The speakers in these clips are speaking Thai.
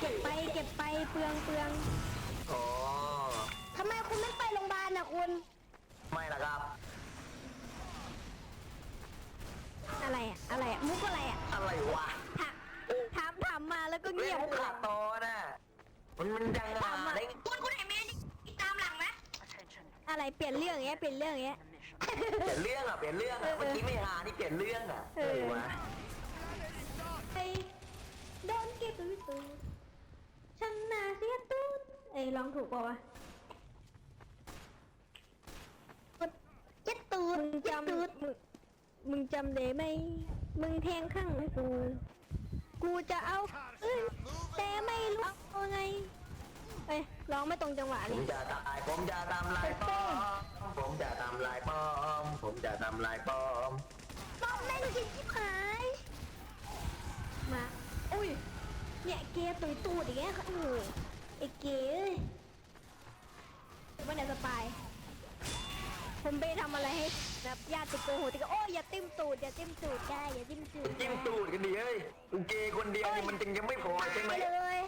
เก็บไปเก็บไปเปลืองเปลืองอ๋อทำไมคุณไม่ไปโรงพยาบาลน่ะคุณ ไม่ละครับ อะไรอะอะไรอะมุกอะไรอะอะไรวะถามถามถามมาแล้วก็เรีเงียยกบมุกขาดตอนน่ะมันมันยังไงถามมาได้คุณคุณเห็นเมย์ตามหลังไหมอะไรเปลี่ยนเรื่องอย่างเงี้ยเปลี่ยนเรื่องอย่างเงี้ย เปลี่ยนเรื่องอะเปลี่ยนเรื่องเออะอเมื่อกี้ไม่หานี่เปลี่ยนเรื่องอะเออ เออวะ ถูกป่าวะเจ็ดตูดมึงจำมึงมึงจำได้ไหม มึงแทงข้างให้กู กูจะเอาเอ้ยแต่ไม่รู้เอาไงเอ้ยร้องไม่ตรงจังหวะผเลมย จะตายผมจะทำลายป้อม ผมจะทำลายป้อม ผมจะทำลายป้อมป้อมแม่งจริงที่หาย มา อุ้ย เนี่ยเกย์ตุยตูดอย่างเงี้ยโอ้โหไอ้เกย์เอ้ย ว่าไหนสปายผมไปทำอะไรให้แบบญาติโกโหติโกโอ้ยอย่าติ้มตูดอย่าติ้มตูดได้อย่าติ้มตูดจิ้มตูดกันดิเอ้ยกูเกย์คนเดียวนี่มันจึงยังไม่พอใช่ไหมตายเลย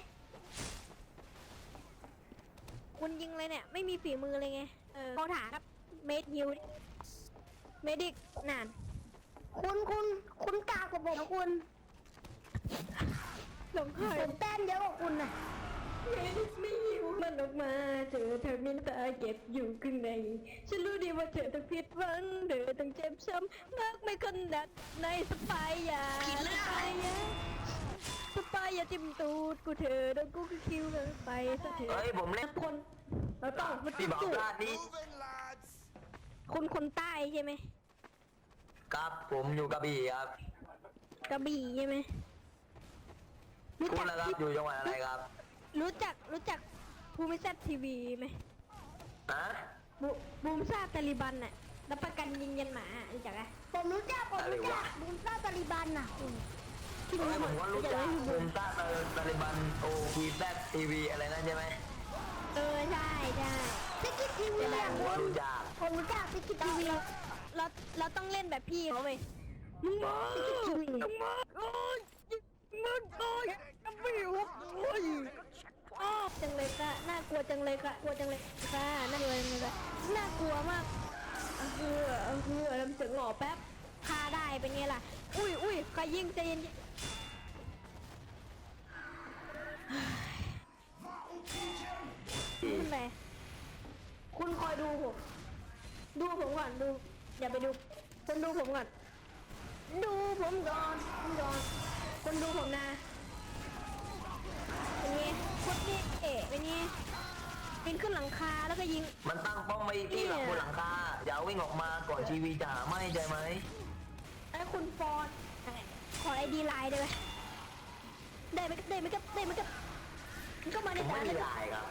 คุณยิงเลยเนี่ยไม่มีฝีมือเลยไงเออเขาถามครับเมดฮิวเมดิกนานคุณคุณคุณกากกว่าผมคุณหลงหายผมแต้มเยอะกว่าคุณน่ะเมดิกไม่หิวมันออกมา เจอเธอมินตาเก็บอยู่ข้างใน ฉันรู้ดีว่าเธอต้องผิดหวังเธอต้องเจ็บช้ำมากไม่ขนาดในสปายยาสปายยาสปายอย่าจิ้มตูดกูเธอแล้วกูก็คิวกันไปซะเถอะเฮ้ยผมเล่นคนเราต้องมาที่จิ้มบอกตูดพลาดนี่ Moving, lads. คนคนใต้ใช่ไหมครับผมอยู่กระบี่ครับกระบี่ใช่ไหมรู้คุจัณล่ะครับอยู่จังหวัดอะไรครับ รู้จักรู้จัก ภูมิแซดทีวีไหมฮะบูบูมซ่าตาลิบันน่ะรับประกันยิงยันหมารู้จักไหมผมรู้จักผมอะไรรู้จัวะกบูมซ่าตาลิบันน่ะคุณที่เฮ้ยผมก็รู้จักที่ภูมิต้าตาลิบันโอพีแซดทีวีอะไรนั่นใช่ไหมเออใช่ใช่สกิททีวีอะผมก็รู้จักผมรู้จักสกิททีวีเราเราต้องเล่นแบบพี่เขาไปมึงมาสกิททีวีมึงมาโอ้ยมึงโอ้ยไม่รู้โอ้ยอ้าว จังเลยค่ะน่ากลัวจังเลยค่ะกลัวจังเลยค่ะน่ากลัวจังเลยค่ะน่ากลัวมากเออเออทำเสียงหล่อแป๊บพาได้เป็นไงล่ะ อุ้ยอุ้ยใครยิงใจเย็นขึ้นไปคุณคอยดูผมดูผมก่อนดูอย่าไปดูคนดูผมก่อน ดูผมก่อนผมก่อนคนดูผมนะเป็นไง คตรนี่เอ๋เป็นไงปีนขึ้นหลังคาแล้วก็ยิง มันตั้งป้อมไว้ที่หลังบนหลังคาอย่าวิ่งออกมาก่อนทีวีจะหาไหม่ใช่ไหมไอ้คุณฟอร์ดขอไอดีไลน์ได้ไหมได้ไหมได้ไหมครับได้ไหมครับมันก็มาผในมไม่สายมีเลยไลน์ครับ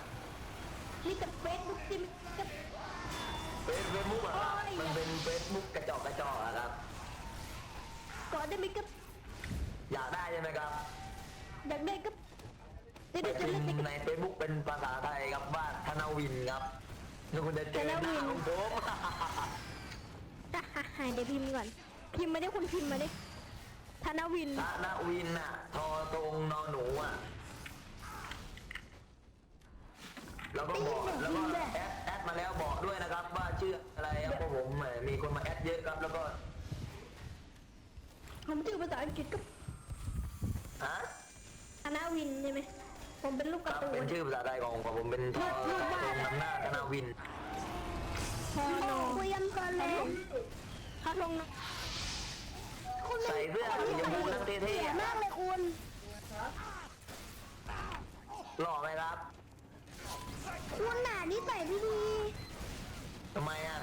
นี่กับเฟซบุ๊กซิมกับเฟซเฟซบุ๊กอะครับโอ้ย มันเป็นเฟซบุ๊กกระจอกกระจอกอะครับก่อนได้ไหมครับอยากได้ใช่ไหมครับ อยากได้ครับ จะพิเล่นมได้พ์กับในเฟซบุ๊กเป็นภาษาไทยครับว่าธนวินครับแล้วคุณจะเจอหน้าธนวินของผมฮ่าเดี๋ยวพิมพ์ก่อน พิมพ์มาได้คุณพิมพ์มาได้ธนวินธนวินน่ะทอตรงนอนหนูอะแล้วก็บอกแล้วก็แอดแอดมาแล้วบอกด้วยนะครับ ว่าชื่ออะไรครับเพราะผมเอ่อมีคนมาแอดเยอะครับ แล้วก็ผมชื่อภาษาอังกฤษก็ฮะธนวินใช่ไหม ผมเป็นลูกคการ์รับตูเป็นนชื่อภาษาไทยของของผมเป็นทอตรงนำหน้าธนวิน พอโนคุยกันก่อนเลยพัดลงนะใส่เสื้อสีชมพูนั่งเท่ๆอะ มากเลยคุณหล่อไหมครับคุณน่ะนิสัยไม่ดีทำไมอะ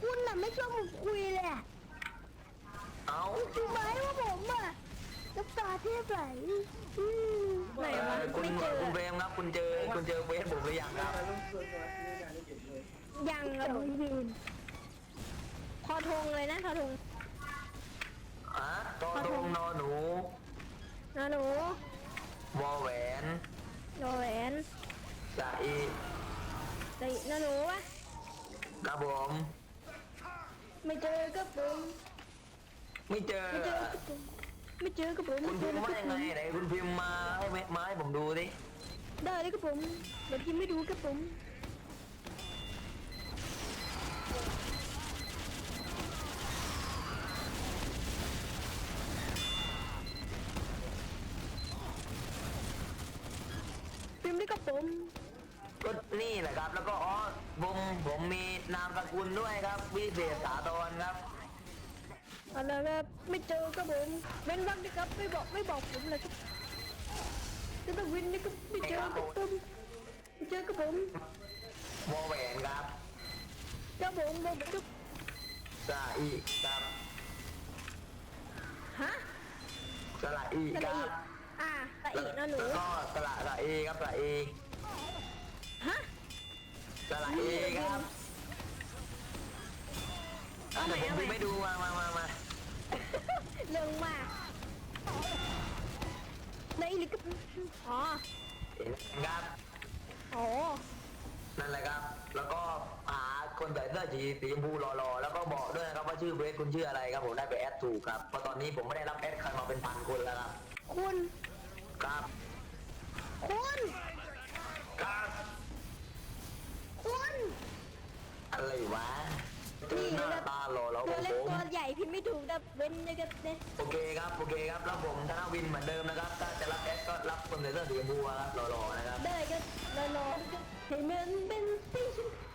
คุณน่ะไม่ชอบผมคุยเลยอะ เอ้ารู้ไหมว่าผมอะ น้ำตาเทียบไหลอืมไหนวะเอ่อคุณไม่เจอคุณเฟรมครับ คุณเจอคุณเจอเฟซผมหรือยังครับ ยังอะผมยืนพอทงเลยนะทอทงอะตอตรงนอหนูนะหนูวอแหวนโดแหวนสะอีใส่นะหนูวะครับผมไม่เจอกับผมไม่เจอ ไม่เจอกับผม ไม่เจอกับผมคุณพิมพ์ว่ายังไงไหนคุณพิมพ์มาให้ไหมมาให้ผมดูดิได้เลยครับผมเดี๋ยวพิมพ์ไม่ดูครับผมพิมพ์ได้ครับผมก็นี่แหละครับ แล้วก็อ๋อผมผมมีนามสกุลด้วยครับ วิเศษสาธรครับ เอาละครับไม่เจอครับผมเว้นวักนะครับไม่บอกไม่บอกผมเลยครับจะต้องวินนะครับไม่เจอครับผมไม่เจอครับผมวอแหวนครับครับผมบอกครับสระอีครับฮะสระอีสคระรัอีบอ่าสระอีนะหนูแล้วก็สระสระเอครับสระเอฮะสระเอครับเอาใหม่เดี๋ยวเอาผมใหม่ไปดูมามามามา อีลิกอ๋อเห็นครับอ๋อนั่นแหละครับ แล้วก็หาคนใส่เสื้อสีสีชมพูรอๆแล้วก็บอกด้วยนะครับว่าชื่อเบสคุณชื่ออะไรครับผมได้ไปแอดถูกครับเพราะตอนนี้ผมไม่ได้รับแอดใครมาเป็นพันคนแล้วครับคุณครับคุณครับคุณอะไรวะ เจอนี่หน้านะตาหล่อเราขตัอวงเล็กผมตัวใหญ่พิมพ์ไม่ถูกนะเว้นนะครับเนี่ยโอเคครับโอเคครับแล้วผมธนวินเหมือนเดิมนะครับถ้าจะรับแอดก็รับคนใส่เสื้อสีชมพูครับรอๆนะครับ ได้ก็รอรอให้มันเป็นสีชมพูตืดตืดตืดให้โลกของเรามันได้รู้